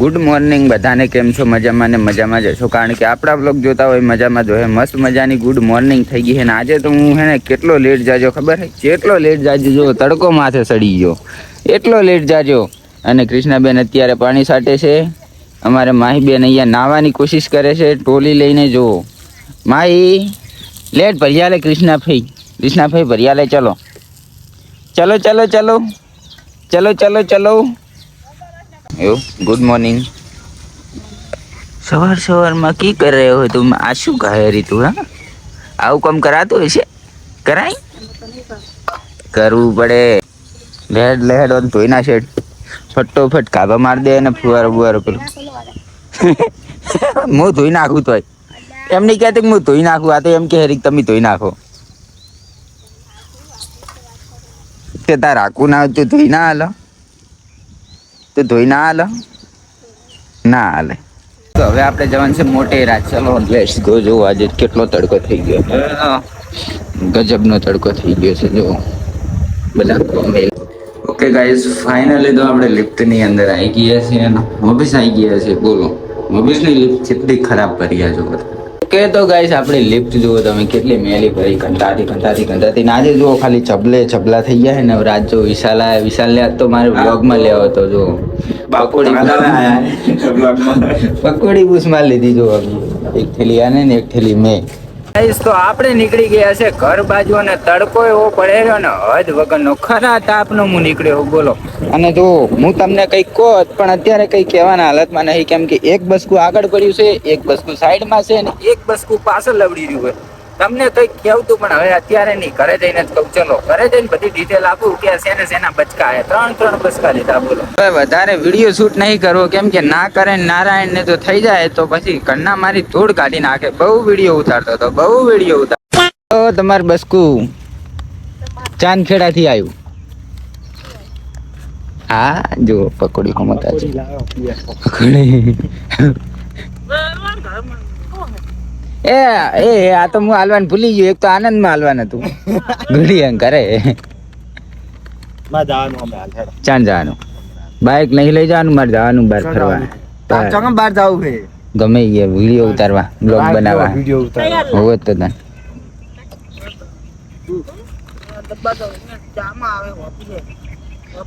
Good morning બધાને કેમ છો? મજામાં ને મજામાં જ છો કારણ કે આપણા બ્લોગ જોતા હોય મજામાં જો હે મસ્ત મજાની ગુડ મોર્નિંગ થઈ ગઈ છે ને આજે તો હું હે ને કેટલો લેટ જાજો, ખબર હે કેટલો લેટ જાજો, જો તડકો માથે સડી ગયો. એટલો લેટ જાજો. અને કૃષ્ણાબેન અત્યારે પાણી સાટે છે. અમારે માહીબેન અહીંયા નાહવાની કોશિશ કરે છે. ટોલી લઈને જો. માહી, લેટ ભરિયાલે કૃષ્ણાભાઈ. કૃષ્ણાભાઈ ભરિયા લે ચલો. ચલો ચલો ચલો. ચલો ચલો ચલો. એવું? ગુડ મોર્નિંગ સવાર સવારમાં કી કરી રહ્યો હોય તું? આ શું કહે રી તું, હા? આવું કામ કરાતું હશે? કરાય? કરવું પડે. લેડ લેડ ઓન ધોઈ ના શેડ. ફટોફટ કાબા માર દે અને ફુવારો બુવારો પેલું. હું ધોઈ નાખું તોય. એમ નહીં કહેતી કે હું ધોઈ નાખું, આ તો એમ કે હેરી તમે ધોઈ નાખો. તે તાર રાખવું ના હોય તું ધોઈ ના હાલો. તો ધોઈ ના હાલ ના હાલે તો હવે આપણે જવાનું છે મોટેરા ચલો લેટ્સ ગો જો આજે કેટલો તડકો થઈ ગયો. ગજબનો તડકો થઈ ગયો છે જો બધા કોમે ઓકે ગાઈઝ ફાઇનલી તો આપણે લિફ્ટની અંદર આવી ગયા છીએ અને આવી ગયા છે બોલો. મોબીસની લિફ્ટ કેટલી ખરાબ કર્યા જો બધા ઓકે તો ગાઈસ આપણે લિફ્ટ જુઓ તમે કેટલી મેલી ભરી કંટાતી કંટાતી ને આજે જુઓ ખાલી ચબલે ચબલા થઈ ગયા ને રાત જો વિશાલ આયા વિશાલ ને આજ તો મારે બ્લોગમાં લેવો હતો જો પકોડી પકોડી બુસમાં લીધી જો એક થેલી આને ને એક થેલી મેં. ગાઈસ તો આપણે નીકળી ગયા છે ઘર બાજુ અને તડકો એવો પડેલો ને હદ વગરનો. ખરા તાપનો હું નીકળ્યો બોલો. અને જો હું તમને કંઈક કહો પણ અત્યારે કંઈ કહેવાના હાલતમાં નહીં કેમ કે એક બસકું આગળ પડ્યું છે એક બસકું સાઈડમાં છે અને એક બસકું પાછળ લવડી રહ્યું હોય. તમને કઈ કેવતું પણ હવે અત્યારે નહીં. ઘરે જઈને જ કહું. ચલો ઘરે જઈને બધી ડિટેલ આપું કે શેને શેના બચકા છે. ત્રણ ત્રણ બચકા લીધા બોલો. હવે વધારે વીડિયો શૂટ નહીં કરવો. કેમ કે ના કરે ને નારાયણ ને તો થઈ જાય. તો પછી ઘરના મારી ધૂળ કાઢી નાખે. બહુ વીડિયો ઉતારતો હતો. બહુ વીડિયો ઉતાર તો તમાર ચાંદખેડા થી આવ્યું. હા જો પકોડી ખમતા છે પકોડી એ એ આ તો હું હાલવાનું ભૂલી ગયો. એક તો આનંદમાં હાલવાનું હતું ઘડી એમ કરે ચાંદ જવાનું બાઇક નહીં લઈ જવાનું મારે જવાનું બહાર ફરવા. બહાર. બહાર જાવું છે. ગમે એ વીડિયો ઉતારવા બ્લોગ બનાવવા. વીડિયો ઉતાર હોવે તો તને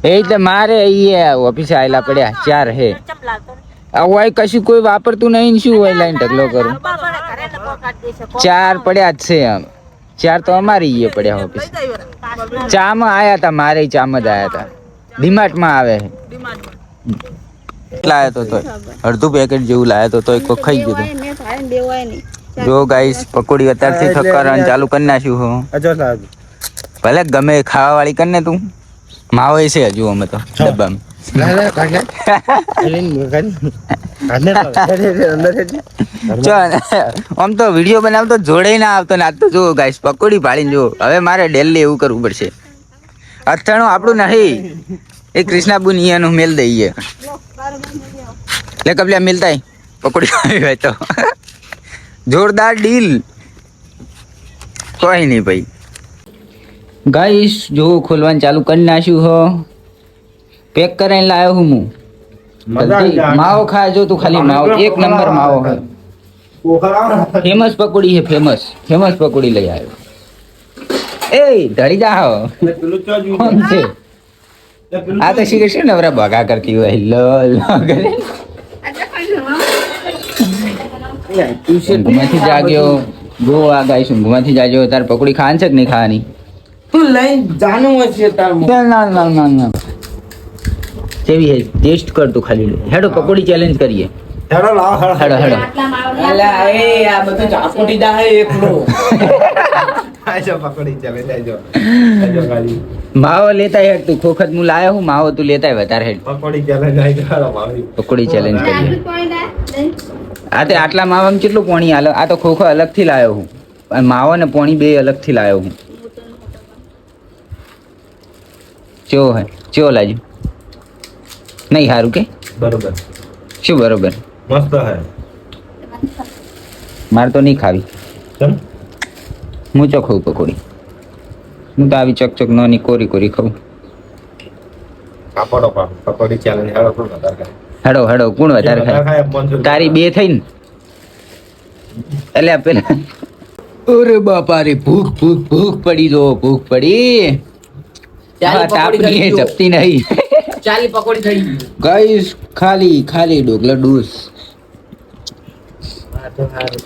એ તો મારે અહીંયા ઓફિસે આવેલા પડ્યા ચાર હે. આ હોય કશું કોઈ વાપરતું નહીં શું હોય લાઈન ઢગલો કરું. ચાર પડ્યા જ છે આમ. ચાર તો અમારી ઈએ પડ્યા ઓફિસ ચામાં આયા હતા મારે ચામ જ આયા હતા ડીમાર્ટમાં આવે છે લાયો તો તોય. અડધું પેકેટ જેવું લાયો તો તોય કોઈ ખાઈ ગયું. જો ગાઈસ પકોડી અત્યારથી થકારવાનું ચાલુ કરી નાખ્યું હું. ભલે ગમે ખાવા વાળી કરને તું. માવો છે હજુ અમે તો ડબ્બામાં. આમ તો વીડિયો બનાવતો જોડે ના આવતો ને આ તો જુઓ ગાઈસ પકોડી પાડીને જુઓ. હવે મારે ડેલી એવું કરવું પડશે. અથાણું આપણું નહીં. એ કૃષ્ણાબુ નિયાનું મેલ દઈએ. લે કબલ્યા મિલતા પકોડી ખાવી હોય તો. જોરદાર ડીલ કોઈ નહીં ભાઈ. ગાઈસ જો ખોલવાનું ચાલુ કરી નાખ્યું હો. પેક કરીને લાવ્યો હું હું માવો ખાય જો તું ખાલી માવો. એક નંબર માવો ફેમસ પકોડી છે ફેમસ. ફેમસ પકોડી લઈ આવ્યો. એ ધરી જાઓ. કોણ છે? આ તો શ્રી કૃષ્ણ નવરા ભગા કરતી હોય. લો લો કરે ઊંઘમાંથી જાગ્યો. આ ગાય ઊંઘમાંથી જાગ્યો. તાર પકોડી ખાન છે કે નહીં ખાવાની? તું લઈ જાનું હશે તાર ના ના ના ના. કેવી હે ટેસ્ટ કર તું ખાલી હેડો પકોડી ચેલેન્જ કરીએ. હેડો લાવ હેડો. હેડો અલા એ આ બધું ચાપોટી દા હે એકલો આજો પકડી ચાલે જાજો આજો ગાડી માવો લેતા હેડ તું ખોખત હું લાયો હું માવો તું લેતા વધારે હેડ. પકોડી માવી. પકોડી ચેલેન્જ કરીએ. આ? તે આટલા માવામાં કેટલું પોણી આલો? આ તો ખોખો અલગથી લાયો હું. અને માવો ને પોણી બે અલગથી લાયો હું. ચો હે ચો લાજુ નહીં સારું કે? બરોબર. શું બરોબર? મસ્ત હે. મારે તો નહીં ખાવી. હું ચો ખાઉં પકોડી હું તો આવી ચક ચક નોની કોરી કોરી ખાઉં. પણ પકોડી ચાલે હેડો કોણ વધારે હેડો હેડો કોણ વધારે ખાય? તારી બે થઈ ને એટલે પેલા અરે બાપા રે ભૂખ ભૂખ ભૂખ પડી જો ભૂખ પડી. ચાલી તાપની એ જપતી નહીં. ચાલી પકોડી થઈ ગઈ. ગાઈસ ખાલી ખાલી ડોગલા ડૂસ.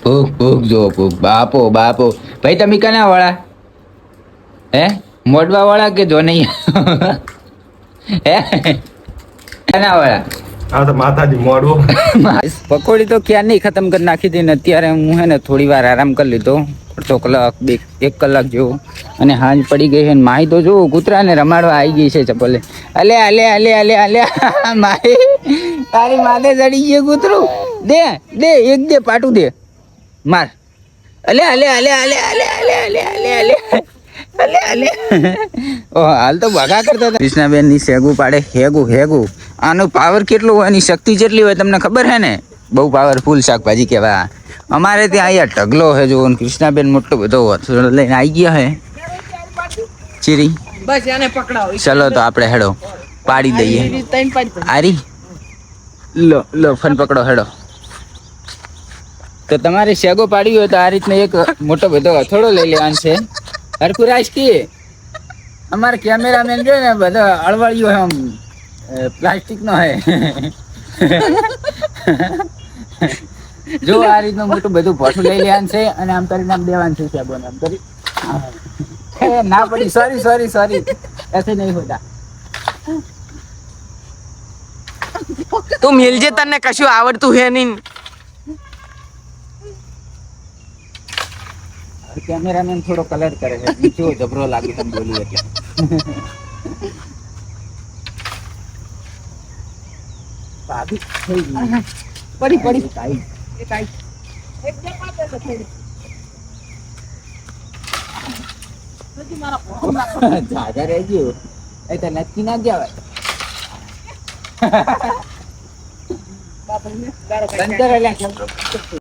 ભૂખ ભૂખ જો ભૂખ બાપો બાપો. ભાઈ તમે કના વાળા? હે? મોડવા વાળા કે જો નહીં હે? કના વાળા? આ તો માતાજી મોડવું ખતમ કરી નાખી હતી ને અત્યારે હું હે ને થોડી વાર આરામ કરી લીધો અડધો કલાક બે એક કલાક જેવો અને હાંજ પડી ગઈ છે માહી તો જો કૂતરાને રમાડવા આવી ગઈ છે ચપલે અલે અલે અલે અલે અલે માહી તારી માથે ચડી ગયું કૂતરું દે દે એક દે પાટું દે માર અલે અલે અલે અલે અલે અલે અલે અલે અલે અલે અલે ઓ હાલ તો બગા કરતા હતા કૃષ્ણાબેનની શેગું પાડે હેગું હેગું આનો પાવર કેટલો હોય એની શક્તિ જેટલી હોય તમને ખબર હે ને? બહુ પાવરફુલ શાકભાજી કહેવાય અમારે ત્યાં અહીંયા ઢગલો હે જો કૃષ્ણાબેન મોટો બધો વથોડો લઈને આવી ગયા હે. ચીરી. બસ એને પકડાવો. ચલો તો આપણે હેડો પાડી દઈએ. આરી લો લો ફન પકડો હેડો. તો તમારે શેગો પાડી હોય તો આ રીતનો એક મોટો બધો હથોડો લઈ લેવાનો છે. હરખુરાજ કે અમારે કેમેરામેન છે ને બધો અળવાળ્યો આમ. પ્લાસ્ટિક નો હે. જો આ રીતનું મોટું બધું ભઠું લઈ લેવાનું છે અને આમ કરીને આમ દેવાનું છે શેગોને આમ કરી. ના પડી. સોરી સોરી સોરી એસે નહીં હોતા. તું મિલજે તને કશું આવડતું હે નહીં. કેમેરામેન થોડો કલર કરે છે. જો જબરો લાગે તમે બોલી એટલે સાધી થઈ ગઈ પડી. પડી કાઈ એ કાઈ નથી ના નક્કી ના ગયા બાપુ